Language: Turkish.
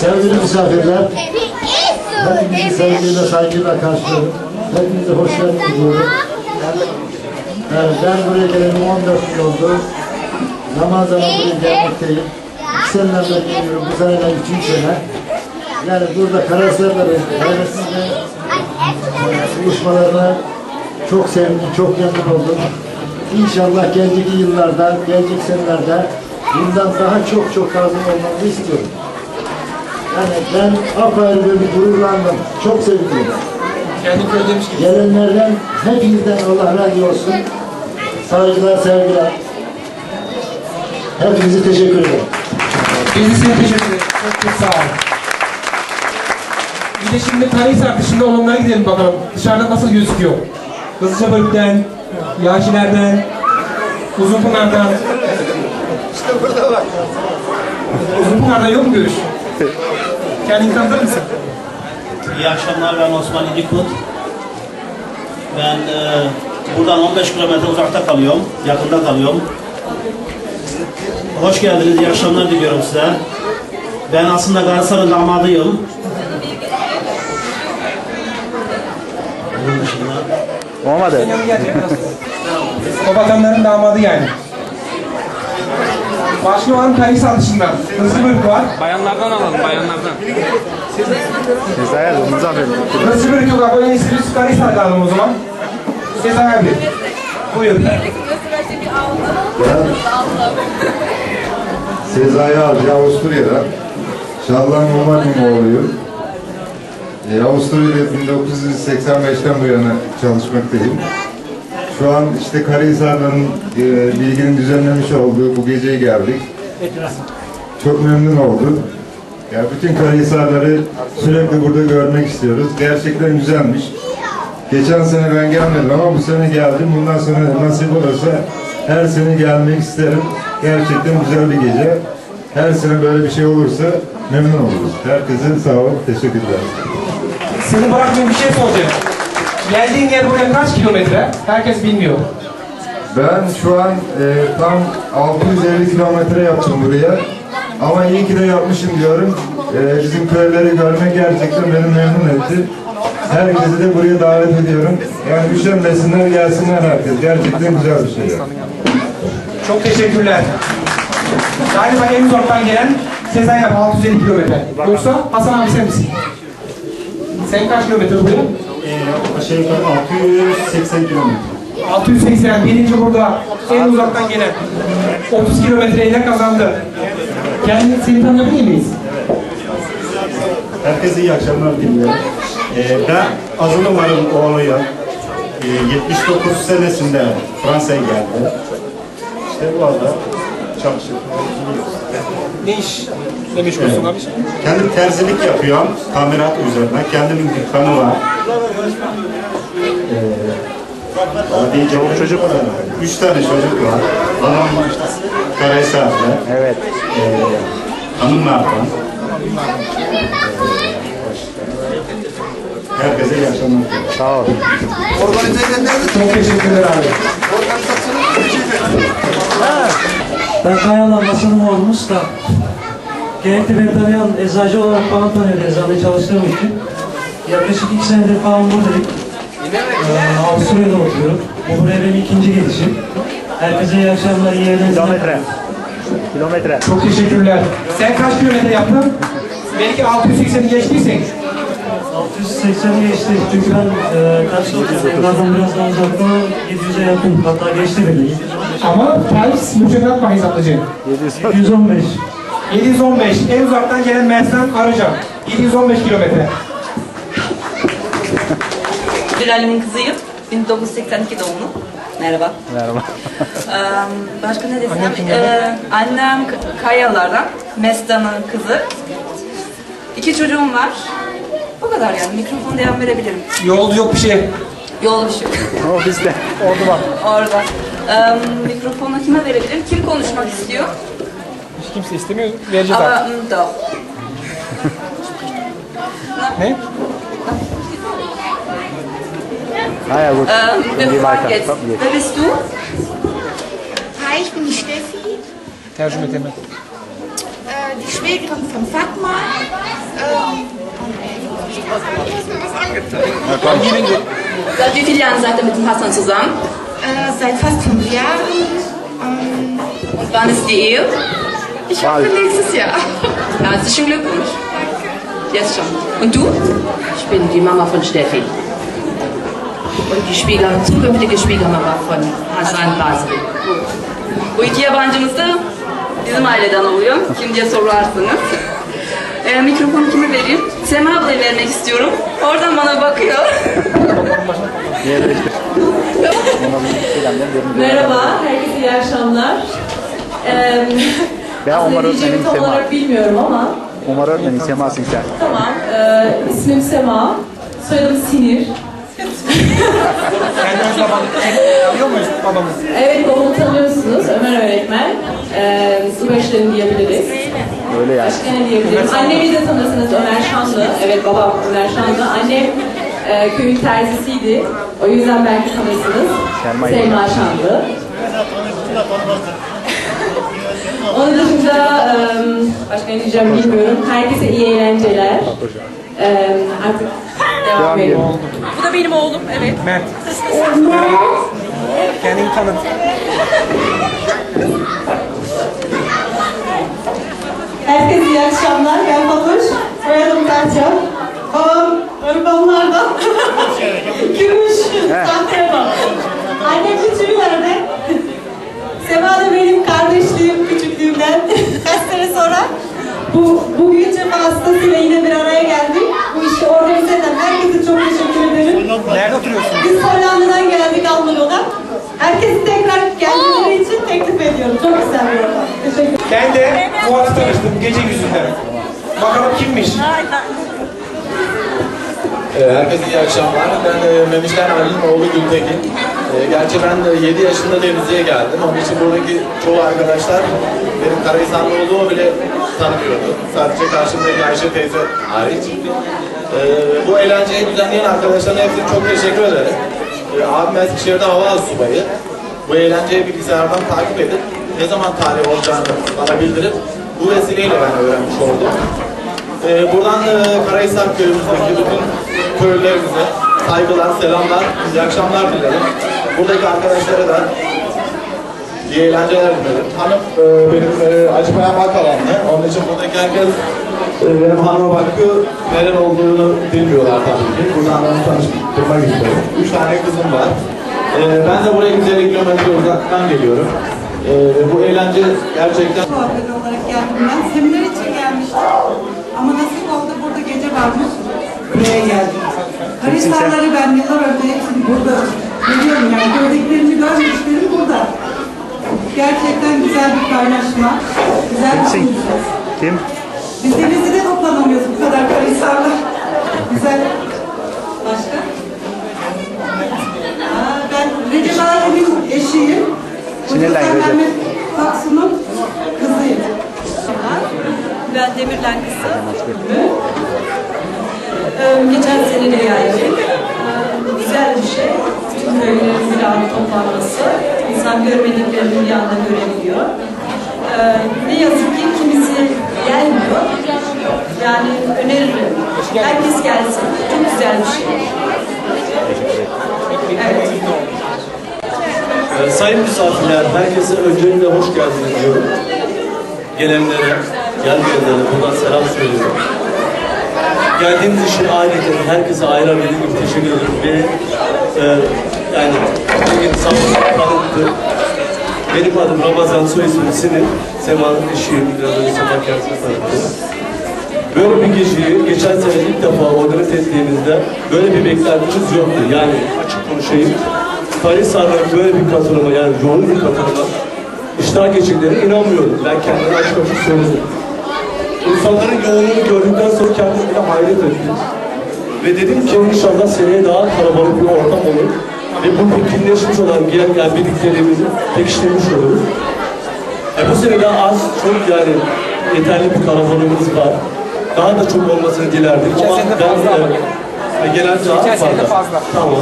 Sevgili misafirler, hepinizi sevgiyle, saygıyla karşılıyorum. Hepinize hoş geldiniz diyorum. Evet, ben buraya geleli 14 yıl oldu. Zaman zaman buraya gelmekteyim. İki seneden beri geliyorum, bu sene de üçüncü sene. Yani burada Karaserler'in ailesinde buluşmalarına çok sevindim, çok memnun oldum. İnşallah gelecek yıllarda, gelecek senelerde bundan daha çok çok fazla olmamızı istiyorum. Yani ben apayrı bir gururlandım. Çok sevindim. Kendi köy demiş gibi. Gelenlerden hepinizden Allah razı olsun. Saygılar, sevgiler. Hepinize teşekkür ederim. Biz de size teşekkür ederiz. Çok çok sağ olun. Bir de şimdi Karahisar dışında olanlara gidelim bakalım. Dışarıda nasıl gözüküyor? Kızılçabölük'ten, Yakiler'den, Uzunpınar'dan. İşte burada bak. Uzunpınar'dan yok mu görüş? Kendini tanıtır mısın? İyi akşamlar ben Osman İdikut. Ben e, buradan 15 kilometre uzakta kalıyorum, yakında kalıyorum. Hoş geldiniz, iyi akşamlar diliyorum size. Ben aslında Galatasaray'ın damadıyım. Bunun dışında Olmadı. Babacanların damadı yani. Başka var mı Karahisar dışında? Kızılbölük var. Bayanlardan alalım, bayanlardan. Sezai abi Muzaffer. Kızılbölük yok abi. En iyisi biz Karahisar'da alalım o zaman. Sezai abi. Buyur. Sezai Avcı Avusturya'da. Şallan Roman'ın oğluyum. E, Avusturya'da 1985'ten bu yana çalışmaktayım. Şu an işte Karahisar'ın e, bilginin düzenlemiş olduğu bu geceye geldik. Çok memnun oldum. Ya bütün Karahisarları sürekli burada görmek istiyoruz. Gerçekten güzelmiş. Geçen sene ben gelmedim ama bu sene geldim. Bundan sonra nasip olursa her sene gelmek isterim. Gerçekten güzel bir gece. Her sene böyle bir şey olursa memnun oluruz. Herkese sağ ol, teşekkürler. Seni bırakmayayım bir şey soracağım. Geldiğin yer buraya kaç kilometre? Herkes bilmiyor. Ben şu an e, tam 650 kilometre yaptım buraya. Ama iyi ki de yapmışım diyorum. E, bizim köyleri görmek gerçekten beni memnun etti. Herkesi de buraya davet ediyorum. Yani üşenmesinler, gelsinler herkes. Gerçekten güzel bir şey. Çok teşekkürler. Galiba en uzaktan gelen Sezai abi 650 kilometre. Yoksa Hasan abi sen misin? Sen kaç kilometre buraya? Aşağı yukarı 680 kilometre. 680. Birinci burada en uzaktan gelen 30 kilometreyle kazandı. Kendini seni tanıyabilir miyiz? Herkese iyi akşamlar diliyorum. Ee, ben Azıl Umar'ın oğluyum. Ee, 79 senesinde Fransa'ya geldi. İşte bu arada çalışıp Ne iş ne meşgulsün abi? Kendim terzilik yapıyorum. Tamirat üzerine. Kendimin dükkanı var. Ee, daha diyecek çocuk var. Üç tane çocuk var. Babam Karahisar'da. Evet. Ee, hanımlardan. Herkese iyi akşamlar. Sağ ol. Çok teşekkürler abi. Ben Kayalan Masanım olmuş da genellikle beni tanıyan eczacı olarak falan tanıyor eczanede çalıştığım için. Yaklaşık iki senedir falan buradayım. Ee, Avusturya'da oturuyorum. Bu buraya benim ikinci gelişim. Herkese iyi akşamlar, iyi eğlenceler. Kilometre. Kilometre. Çok teşekkürler. Sen kaç kilometre yaptın? Belki 680'i geçtiysen. 680 geçti çünkü ben e, karşıda oturuyorum. Evlerden biraz daha uzakta 700'e yakın. Hatta geçti bile. Ama Paris Mönchengladbach hesaplayacak. 715. 715. En uzaktan gelen Mersin Arıca. 715 kilometre. Bilal'in kızıyım. 1982 doğumlu. Merhaba. Merhaba. Ee, başka ne desem? Ee, annem Kayalar'dan. Mesdan'ın kızı. İki çocuğum var. Bu kadar yani. Mikrofonu devam verebilirim. Yol yok bir şey. Yol ışık. O bizde. Oldu bak. Orada. Ee, mikrofonu kime verebilirim? Kim konuşmak istiyor? Hiç kimse istemiyor. Vereceğiz Ama abi. mm, doch. Ne? Ah ja, gut. Ähm, wir geh fragen weiter. jetzt, Komm, geh. wer bist du? Hi, ich bin die Steffi. Tercüme temel. Äh, die Schwester Pflegerin von Fatma. Ähm, Seit wie vielen Jahren seid ihr mit dem Hassan zusammen? äh, seit fast fünf Jahren. Ähm, Und wann ist die Ehe? ich hoffe nächstes Jahr. Herzlichen Glückwunsch. Jetzt schon. Und du? Ich bin die Mama von Steffi. Und die Schwieger, zukünftige Schwiegermama von Hasan Basri. Bu iki yabancımız da bizim aileden oluyor. Kim diye sorarsınız. Ee, mikrofonu kime vereyim? Sema ablaya vermek istiyorum. Oradan bana bakıyor. Merhaba, herkese iyi akşamlar. Ee, Ben Omar tam Sema. olarak bilmiyorum ama Umar öğretmenim Sema Sinker. tamam. Ee, ismim Sema, soyadım Sinir. Kendiniz babanı tanıyor muyuz babamız? Evet, babamı tanıyorsunuz, Ömer öğretmen. Ee, su başlarını diyebiliriz. Öyle yani. Başka ne diyebiliriz? Annemi de tanırsınız, Ömer Şanlı. Evet, babam Ömer Şanlı. Annem e, köyün terzisiydi. O yüzden belki tanırsınız. Selma Şanlı. Onun dışında başka ne diyeceğim bilmiyorum. Herkese iyi eğlenceler. Artık devam edelim. Bu da benim oğlum, evet. Mert. Kendini tanıt. Herkese iyi akşamlar. Ben Fatoş. Soyadım Berçem. Babam Arıbanlardan. Gümüş. Sahteye bak. Annem küçüğü nerede? Sema da benim kardeşliğim küçüklüğümden. Kaç sene sonra bu bugünce vasıtasıyla yine bir araya geldik. Bu işi organize eden herkese çok teşekkür ederim. Nerede oturuyorsun? Biz Hollanda'dan geldik Almanya'dan. Herkesi tekrar gelmeleri için teklif ediyorum. Çok güzel bir ortam. Teşekkür ederim. Ben de Fuat'ı tanıştım gece yüzünden. Bakalım kimmiş? Ee, Herkese iyi akşamlar. Ben e, Memişler Ali'nin oğlu Gültekin. E, gerçi ben de 7 yaşında Denizli'ye geldim. Onun için buradaki çoğu arkadaşlar benim Karahisarlı olduğumu bile tanımıyordu. Sadece karşımdaki Ayşe teyze hariç. E, bu eğlenceyi düzenleyen arkadaşlarına hepsine çok teşekkür ederim. E, abim Eskişehir'de hava subayı. Bu eğlenceyi bilgisayardan takip edip ne zaman tarih olacağını bana bildirip bu vesileyle ben öğrenmiş oldum. Ee, buradan e, Karahisar köyümüzdeki bütün köylülerimize saygılar, selamlar, iyi akşamlar dilerim. Buradaki arkadaşlara da iyi eğlenceler dilerim. Hanım e, benim e, Acıpayan Bakalanlı. Onun için buradaki herkes e, benim hanıma bakıyor. Neler olduğunu bilmiyorlar tabii ki. Buradan onu tanıştırmak istiyorum. Üç tane kızım var. E, ben de buraya 150 kilometre uzaktan geliyorum. E, bu eğlence gerçekten Kuaförü olarak geldim ben. Seminer için gelmiştim. Ama nasip oldu burada gece varmış. Buraya geldim. Karahisarları ben yıllar önce hepsini burada görüyorum yani. Gördüklerimi görmediklerim burada. Gerçekten güzel bir kaynaşma. Güzel bir Kimsin? konuşma. Kim? Biz Denizli'de toplanamıyoruz bu kadar Karahisar'la. Güzel. Başka? Aa, ben Recep Alev'in eşiyim. Sinirlen Hocam Recep. Mehmet Taksu'nun kızıyım. Ben Demirlen kızı. Ee, geçen sene de geldim. Ee, güzel bir şey. Tüm köylerin bir arada toplanması. İnsan görmediklerini bir anda görebiliyor. Ee, ne yazık ki kimisi gelmiyor. Yani öneririm. Herkes gelsin. Çok güzel bir şey. Evet. Sayın misafirler, herkese öncelikle hoş geldiniz diyorum. Gelenlere, gelmeyenlere buradan selam söylüyorum. Geldiğiniz için aileden herkese ayrı ayrı bir teşekkür ederim. Ve e, yani bugün sağlıklı benim adım Ramazan, soy ismim Sinir. Sema'nın eşiyim, biraz önce Sema tanıttı. Böyle bir geceyi geçen sene ilk defa organize ettiğimizde böyle bir beklentimiz yoktu. Yani açık konuşayım. Karahisar'da böyle bir katılıma yani yoğun bir katılıma iştah geçirdiğine inanmıyorum. Ben kendime açık açık söyledim. İnsanların yoğunluğunu gördükten sonra kendimi bile hayret ettim. Ve dedim ki inşallah seneye daha kalabalık bir ortam olur. Ve bu bütünleşmiş olan gel gel birliklerimizi pekiştirmiş oluruz. E bu sene daha az, çok yani yeterli bir kalabalığımız var. Daha da çok olmasını dilerdik Geçen ama sene fazla ama. e, genelde daha fazla. fazla. Tamam.